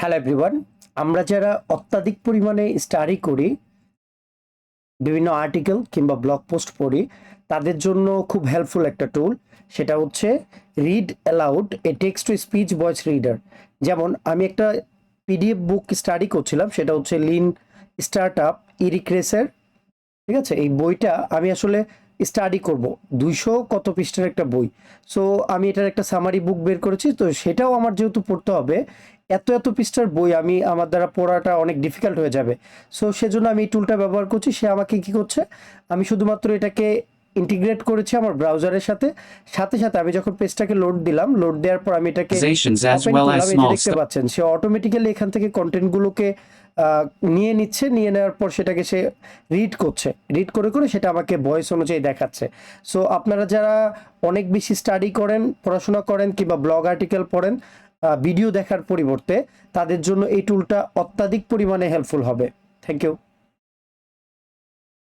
Hello everyone আমরা যারা অত্যাধিক পরিমাণে স্টাডি করি, বিভিন্ন আর্টিকেল কিংবা ব্লগ পোস্ট পড়ি, তাদের জন্য খুব হেল্পফুল একটা টুল সেটা হচ্ছে read aloud a text to speech voice reader যেমন, আমি একটা পিডিএফ বুক স্টাডি করছিলাম, সেটা হচ্ছে লিন স্টার্ট আপ ইরিক্রেসের ঠিক আছে? এই বইটা আমি আসলে স্টাডি করব। দুইশো কত পৃষ্ঠার একটা বই। সো আমি এটার একটা সামারি বুক বের করেছি, তো সেটাও আমার যেহেতু পড়তে হবে এত এত পৃষ্ঠার বই আমি আমার দ্বারা পড়াটা অনেক ডিফিকাল্ট হয়ে যাবে। সো সেজন্য আমি এই টুলটা ব্যবহার করছি। সে আমাকে কি করছে? আমি শুধুমাত্র এটাকে ইন্টিগ্রেট করেছি আমার ব্রাউজারের সাথে। সাথে সাথে আমি যখন পেজটাকে লোড দিলাম লোড দেওয়ার পর আমি এটাকে দেখতে পাচ্ছেন সে অটোমেটিক্যালি এখান থেকে কন্টেন্টগুলোকে নিয়ে নিচ্ছে। নিয়ে নেওয়ার পর সেটাকে সে রিড করছে। রিড করে করে সেটা আমাকে ভয়েস অনুযায়ী দেখাচ্ছে। সো আপনারা যারা অনেক বেশি স্টাডি করেন পড়াশোনা করেন কিংবা ব্লগ আর্টিকেল পড়েন ভিডিও দেখার পরিবর্তে তাদের জন্য এই টুলটা অত্যাধিক পরিমাণে হেল্পফুল হবে। Thank you